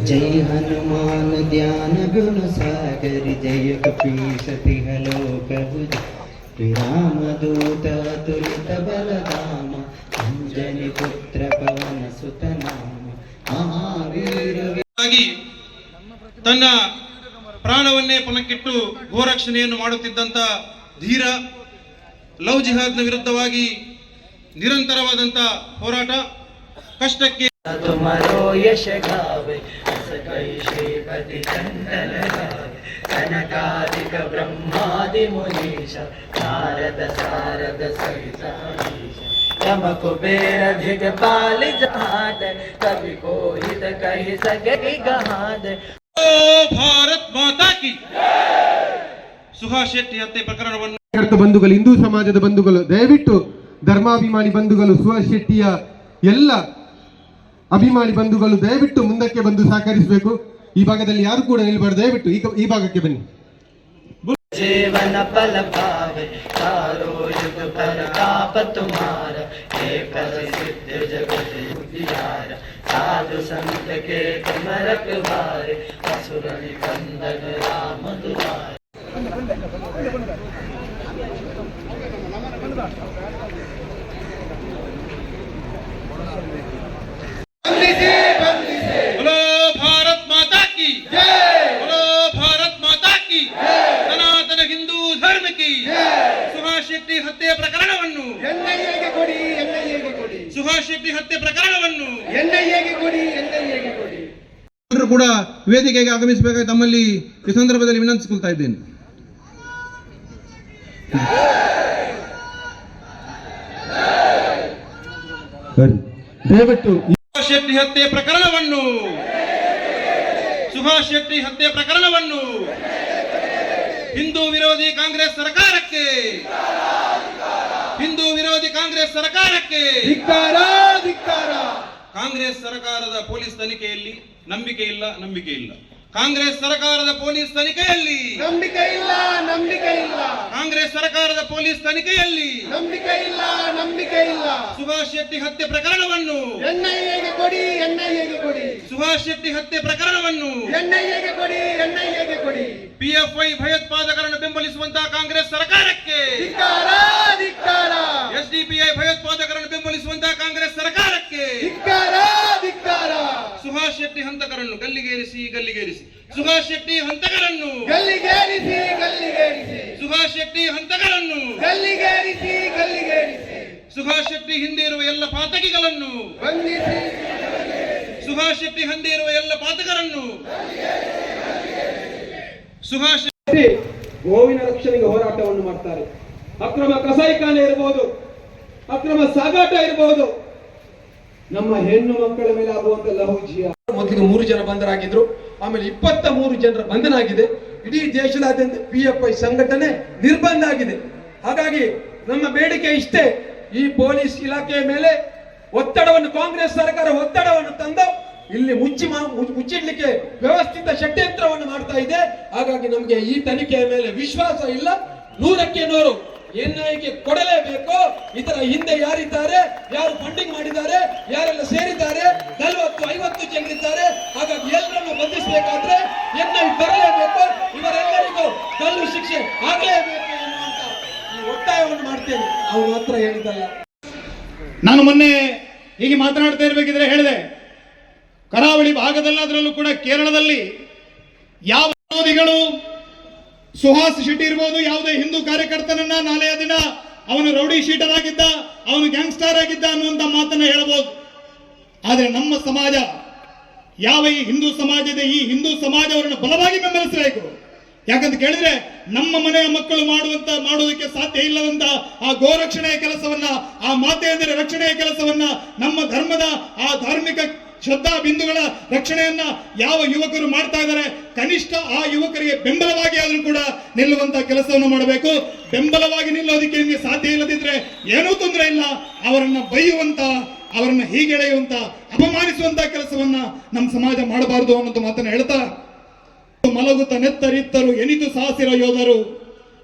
जय हनुमान ज्ञान गुण सागर जय कपीश तिह लोक बुझ विराम दूत तुलित बलधाम अंजनी पुत्र पवन सुत नाम महावीर ಆಗಿ ತನ್ನ ಪ್ರಾಣವನ್ನೇ ಪಣಕ್ಕಿಟ್ಟು ಗೋರಕ್ಷಣೆಯನ್ನು ಮಾಡುತ್ತಿದ್ದಂತ ಧೀರ ಲವ್ ಜಿಹಾದ್ನ ವಿರುದ್ಧವಾಗಿ ನಿರಂತರವಾದಂತ ಹೋರಾಟ ಕಷ್ಟಕ್ಕೆ तुम्हारो यश गावे अस कई श्रीपति चंदन गावे कनकादिक ब्रह्मादि मुनीश नारद सारद सहित हरीश यम कुबेर दिगपाल जहाद कवि कोहित कहि सके गहाद ಓ ಭಾರತ್ ಮಾತಾ ಕಿ ಸುಹಾಸ್ ಶೆಟ್ಟಿ ಹತ್ಯೆ ಪ್ರಕರಣವನ್ನು ಕಾರ್ಯಕರ್ತ ಬಂಧುಗಳು ಹಿಂದೂ ಸಮಾಜದ ಬಂಧುಗಳು ದಯವಿಟ್ಟು ಧರ್ಮಾಭಿಮಾನಿ ಬಂಧುಗಳು ಸುಹಾಸ್ ಶೆಟ್ಟಿಯ ಎಲ್ಲ ಅಭಿಮಾನಿ ಬಂಧುಗಳು ದಯವಿಟ್ಟು ಮುಂದಕ್ಕೆ ಬಂದು ಸಹಕರಿಸಬೇಕು. ಈ ಭಾಗದಲ್ಲಿ ಯಾರು ಕೂಡ ನಿಲ್ಬಾರ್ದು. ದಯವಿಟ್ಟು ಈ ಭಾಗಕ್ಕೆ ಬನ್ನಿ. ಜೀವನ ಫಲ ಪಾವೆ ತಾರೋ ಯುಗ ಫಲ ತಾಪ ತುಮಾರ ಏಕಲ ಸಿದ್ಧ ಜಗತ್ ಮುಗಿಯಾರ ಸಾಧು ಸಂತ ಕೇತನ ರಘುವಾರೆ ಅಸುರನಿ ಕಂದನ ರಾಮ ಕಿ ಸುಹಾಸ್ ಶೆಟ್ಟಿ ಹತ್ಯೆ ಪ್ರಕರಣವನ್ನು ಎನ್ಐಎಗೆ ಕೊಡಿ ಎನ್ಐಎಗೆ ಕೊಡಿ. ಸುಹಾಸ್ ಶೆಟ್ಟಿ ಹತ್ಯೆ ಪ್ರಕರಣವನ್ನು ಎನ್ಐಎಗೆ ಕೊಡಿ ಎನ್ಐಎಗೆ ಕೊಡಿ. ಎಲ್ಲರೂ ಕೂಡ ವೇದಿಕೆಗೆ ಆಗಮಿಸಬೇಕಾಗಿ ತಮ್ಮಲ್ಲಿ ಈ ಸಂದರ್ಭದಲ್ಲಿ ವಿನಂತಿಸಿಕೊಳ್ತಾ ಇದ್ದೇನೆ. ದಯವಿಟ್ಟು ಸುಭಾಷ್ ಶೆಟ್ಟಿ ಹತ್ಯೆ ಪ್ರಕರಣವನ್ನು ಸುಭಾಷ್ ಶೆಟ್ಟಿ ಹತ್ಯೆ ಪ್ರಕರಣವನ್ನು ಹಿಂದೂ ವಿರೋಧಿ ಕಾಂಗ್ರೆಸ್ ಸರ್ಕಾರಕ್ಕೆ. ಹಿಂದೂ ವಿರೋಧಿ ಕಾಂಗ್ರೆಸ್ ಸರ್ಕಾರಕ್ಕೆ. ಕಾಂಗ್ರೆಸ್ ಸರ್ಕಾರದ ಪೊಲೀಸ್ ತನಿಖೆಯಲ್ಲಿ ನಂಬಿಕೆ ಇಲ್ಲ ನಂಬಿಕೆ ಇಲ್ಲ. ಕಾಂಗ್ರೆಸ್ ಸರ್ಕಾರದ ಪೊಲೀಸ್ ತನಿಖೆಯಲ್ಲಿ. ನಂಬಿಕೆ ಇಲ್ಲ ನಂಬಿಕೆ ಇಲ್ಲ. ಕಾಂಗ್ರೆಸ್ ಸರ್ಕಾರದ ಪೊಲೀಸ್ ತನಿಖೆಯಲ್ಲಿ. ನಂಬಿಕೆ ಇಲ್ಲ ನಂಬಿಕೆ ಇಲ್ಲ. ಸುಭಾಷ್ ಶೆಟ್ಟಿ ಹತ್ಯೆ ಪ್ರಕರಣವನ್ನು. ಎನ್ಐಎಗೆ ಕೊಡಿ ಎನ್ಐಎಗೆ ಕೊಡಿ. ಸುಭಾಷ್ ಶೆಟ್ಟಿ ಹತ್ಯೆ ಪ್ರಕರಣವನ್ನು. ಎನ್ಐಎಗೆ ಕೊಡಿ ಎನ್ಐಎಗೆ ಕೊಡಿ. ಪಿಎಫ್ಐ ಭಯೋತ್ಪಾದಕರನ್ನು ಬೆಂಬಲಿಸುವಂತಹ ಕಾಂಗ್ರೆಸ್ ಸರ್ಕಾರಕ್ಕೆ ಧಿಕ್ಕಾರ ಧಿಕ್ಕಾರ ಎಸ್ಡಿಪಿಐ ಭಯೋತ್ಪಾದಕರನ್ನು ಬೆಂಬಲಿಸುವಂತಹ ಕಾಂಗ್ರೆಸ್ ಸರ್ಕಾರಕ್ಕೆ ಧಿಕ್ಕಾರ ಧಿಕ್ಕಾರ ಸುಭಾಷ್ ಶೆಟ್ಟಿ ಹಂತಕರನ್ನು ಗಲ್ಲಿಗೇರಿಸಿ. ಸುಭಾಷ್ ಶೆಟ್ಟಿ ಹಂತಕರನ್ನು. ಗಲ್ಲಿಗೇರಿಸಿ ಗಲ್ಲಿಗೇರಿಸಿ. ಸುಭಾಷ್ ಶೆಟ್ಟಿ ಹಂತಕರನ್ನು. ಗಲ್ಲಿಗೇರಿಸಿ ಗಲ್ಲಿಗೇರಿಸಿ. ಸುಭಾಷ್ ಶೆಟ್ಟಿ ಹಿಂದೆ ಇರುವ ಎಲ್ಲ ಪಾತಕಿಗಳನ್ನು. ಬಂಧಿಸಿ ಸುಭಾಷ್ ಶೆಟ್ಟಿ ಹಿಂದೆ ಇರುವ ಎಲ್ಲ ಪಾತಕರನ್ನು. ಸುಭಾಷ್ ಶೆಟ್ಟಿ ಗೋವಿನ ರಕ್ಷಣೆಗೆ ಹೋರಾಟವನ್ನು ಮಾಡ್ತಾರೆ. ಅಕ್ರಮ ಕಸಾಯಿಖಾನೆ ಇರಬಹುದು ಅಕ್ರಮ ಸಾಗಾಟ ಇರಬಹುದು ನಮ್ಮ ಹೆಣ್ಣು ಮಕ್ಕಳ ಮೇಲೆ ಆಗುವಂತ ಲಹುಜಿಯ ಮೊದಲಿಗೆ ಮೂರು ಜನ ಬಂಧನರಾಗಿದ್ರು ಆಮೇಲೆ ಇಪ್ಪತ್ತ ಮೂರು ಜನರ ಬಂಧನ ಆಗಿದೆ ಇಡೀ ದೇಶದಾದ್ಯಂತ ಪಿ ಎಫ್ ಐ ಸಂಘಟನೆ ನಿರ್ಬಂಧ ಆಗಿದೆ. ಹಾಗಾಗಿ ನಮ್ಮ ಬೇಡಿಕೆ ಇಷ್ಟೇ. ಈ ಪೊಲೀಸ್ ಇಲಾಖೆಯ ಮೇಲೆ ಒತ್ತಡವನ್ನು, ಕಾಂಗ್ರೆಸ್ ಸರ್ಕಾರ ಒತ್ತಡವನ್ನು ತಂದು ಇಲ್ಲಿ ಮುಚ್ಚಿ ಮುಚ್ಚಿಡ್ಲಿಕ್ಕೆ ವ್ಯವಸ್ಥಿತ ಷಡ್ಯಂತ್ರವನ್ನು ಮಾಡ್ತಾ ಇದೆ. ಹಾಗಾಗಿ ನಮಗೆ ಈ ತನಿಖೆಯ ಮೇಲೆ ವಿಶ್ವಾಸ ಇಲ್ಲ. ನೂರಕ್ಕೆ ನೂರು. ಎನ್ಐಗೆ ಕೊಡಲೇಬೇಕು. ಇದರ ಹಿಂದೆ ಯಾರಿದ್ದಾರೆ? ಯಾರು ಫಂಡಿಂಗ್ ಮಾಡಿದ್ದಾರೆ? ಯಾರೆಲ್ಲ ಸೇರಿದ್ದಾರೆ? ನಲವತ್ತು, ಐವತ್ತು ಜನರಿದ್ದಾರೆ. ಹಾಗಾಗಿ ಎಲ್ಲರನ್ನು ಬಂಧಿಸಬೇಕಾದ್ರೆ ಎನ್ಐ ಬರಲೇಬೇಕು. ಇವರೆಲ್ಲರಿಗೂ ಕಲ್ಲು ಶಿಕ್ಷೆ ಆಗಲೇಬೇಕು ಎನ್ನುವಂತ ಈ ಒತ್ತಾಯವನ್ನು ಮಾಡ್ತೇನೆ. ಅವರು ಮಾತ್ರ ಹೇಳಿದಲ್ಲ ನಾನು ಮೊನ್ನೆ ಹೀಗೆ ಮಾತನಾಡ್ತಾ ಇರಬೇಕಿದ್ರೆ ಹೇಳಿದೆ. ಕರಾವಳಿ ಭಾಗದಲ್ಲಾದರಲ್ಲೂ ಕೂಡ ಕೇರಳದಲ್ಲಿ ಯಾವ ವಿರೋಧಿಗಳು ಸುಹಾಸ್ ಶೆಟ್ಟಿ ಇರ್ಬೋದು, ಯಾವುದೇ ಹಿಂದೂ ಕಾರ್ಯಕರ್ತನನ್ನ ನಾಳೆಯ ದಿನ ಅವನು ರೌಡಿ ಶೀಟರ್ ಆಗಿದ್ದ, ಅವನು ಗ್ಯಾಂಗ್ಸ್ಟರ್ ಆಗಿದ್ದ ಅನ್ನುವಂತ ಮಾತನ್ನ ಹೇಳಬಹುದು ಆದರೆ ನಮ್ಮ ಸಮಾಜ, ಯಾವ ಈ ಹಿಂದೂ ಸಮಾಜ ಇದೆ ಈ ಹಿಂದೂ ಸಮಾಜವರನ್ನು ಬಲವಾಗಿ ಬೆಂಬಲಿಸಬೇಕು? ಯಾಕಂತ ಕೇಳಿದ್ರೆ ನಮ್ಮ ಮನೆಯ ಮಕ್ಕಳು ಮಾಡುವಂತ, ಮಾಡುವುದಕ್ಕೆ ಸಾಧ್ಯ ಇಲ್ಲದಂತ ಆ ಗೋರಕ್ಷಣೆಯ ಕೆಲಸವನ್ನ, ಆ ಮಾತೆಯಂದಿರ ರಕ್ಷಣೆಯ ಕೆಲಸವನ್ನ ನಮ್ಮ ಧರ್ಮದ, ಆ ಧಾರ್ಮಿಕ ಶ್ರದ್ಧಾ ಬಿಂದುಗಳ ರಕ್ಷಣೆಯನ್ನ ಯಾವ ಯುವಕರು ಮಾಡ್ತಾ ಇದ್ದಾರೆ, ಕನಿಷ್ಠ ಆ ಯುವಕರಿಗೆ ಬೆಂಬಲವಾಗಿ ಆದರೂ ಕೂಡ ನಿಲ್ಲುವಂತ ಕೆಲಸವನ್ನು ಮಾಡಬೇಕು. ಬೆಂಬಲವಾಗಿ ನಿಲ್ಲೋದಕ್ಕೆ ನಿಮಗೆ ಸಾಧ್ಯ ಇಲ್ಲದಿದ್ರೆ ಏನೂ ತೊಂದರೆ ಇಲ್ಲ. ಅವರನ್ನ ಬೈಯುವಂತ, ಅವರನ್ನ ಹೀಗೆಳೆಯುವಂತ ಅಪಮಾನಿಸುವಂತ ಕೆಲಸವನ್ನ ನಮ್ಮ ಸಮಾಜ ಮಾಡಬಾರದು ಅನ್ನೋದು ಮಾತನ್ನ ಹೇಳ್ತಾ. ಮಲಗುತ್ತ ನೆತ್ತರಿತ್ತರು, ಎನಿತು ಸಾಸಿರ ಯೋಧರು,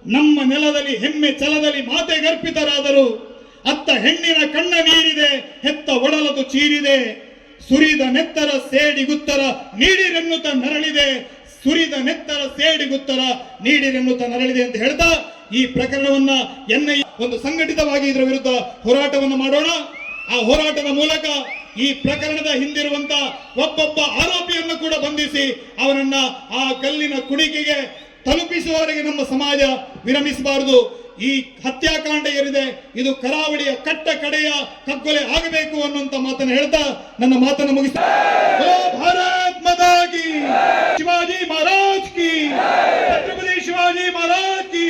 ನಮ್ಮ ನೆಲದಲ್ಲಿ, ಹೆಮ್ಮೆ ಛಲದಲ್ಲಿ ಮಾತೆ ಗರ್ಪಿತರಾದರು ಅತ್ತ ಹೆಣ್ಣಿನ ಕಣ್ಣ ನೀರಿದೆ, ಹೆತ್ತ ಒಡಲದು ಚೀರಿದೆ. ಸುರಿದ ನೆತ್ತರ ಸೇಡಿಗುತ್ತರ ನೀಡಿರೆನ್ನುತ್ತ ನರಳಿದೆ. ಸುರಿದ ನೆತ್ತರ ಸೇಡಿಗುತ್ತರ ನೀಡಿರೆನ್ನುತ್ತ ನರಳಿದೆ ಅಂತ ಹೇಳ್ತಾ ಈ ಪ್ರಕರಣವನ್ನ ಎನ್ನ ಒಂದು ಸಂಘಟಿತವಾಗಿ ಇದರ ವಿರುದ್ಧ ಹೋರಾಟವನ್ನು ಮಾಡೋಣ. ಆ ಹೋರಾಟದ ಮೂಲಕ ಈ ಪ್ರಕರಣದ ಹಿಂದಿರುವಂತ ಒಬ್ಬೊಬ್ಬ ಆರೋಪಿಯನ್ನು ಕೂಡ ಬಂಧಿಸಿ ಅವನನ್ನ ಆ ಕಲ್ಲಿನ ಕುಡಿಕೆಗೆ ತಲುಪಿಸುವವರೆಗೆ ನಮ್ಮ ಸಮಾಜ ವಿರಮಿಸಬಾರದು. ಈ ಹತ್ಯಾಕಾಂಡ ಏನಿದೆ ಇದು ಕರಾವಳಿಯ ಕಟ್ಟ ಕಡೆಯ ಕಗ್ಗೊಲೆ ಆಗಬೇಕು ಅನ್ನುವಂತ ಮಾತನ್ನು ಹೇಳ್ತಾ ನನ್ನ ಮಾತನ್ನು ಮುಗಿಸ್ತಾ ಭಾರತ್ ಶಿವಾಜಿ ಮಹಾರಾಜ್ ಕಿ ಛತ್ರಪತಿ ಶಿವಾಜಿ ಮಹಾರಾಜ್ ಕಿ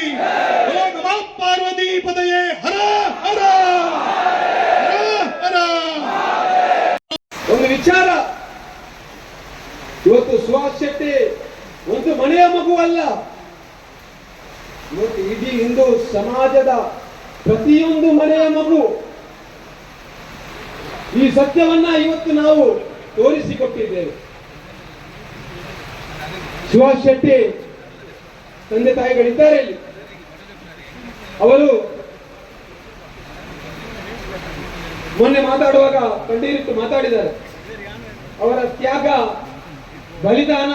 ಪಾರ್ವತಿ ಪದಯೇ ಹರ ಹರ ಹರ ಹರ. ಒಂದು ವಿಚಾರ. ಇವತ್ತು ಸುಹಾಸ್ ಶೆಟ್ಟಿ ಒಂದು ಮನೆಯ ಮಗುವಲ್ಲ ಇವತ್ತು ಇಡೀ ಹಿಂದೂ ಸಮಾಜದ ಪ್ರತಿಯೊಂದು ಮನೆಯ ಮಗು ಈ ಸತ್ಯವನ್ನ ಇವತ್ತು ನಾವು ತೋರಿಸಿಕೊಟ್ಟಿದ್ದೇವೆ. ಸುಭಾಷ್ ಶೆಟ್ಟಿ ತಂದೆ ತಾಯಿಗಳಿದ್ದಾರೆ ಇಲ್ಲಿ. ಅವರು ಮೊನ್ನೆ ಮಾತಾಡುವಾಗ ಕಂಡೀರಿಟ್ಟು ಮಾತಾಡಿದ್ದಾರೆ. ಅವರ ತ್ಯಾಗ, ಬಲಿದಾನ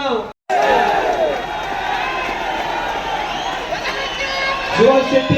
ಸುಭಾಷ್ ಶೆಟ್ಟಿ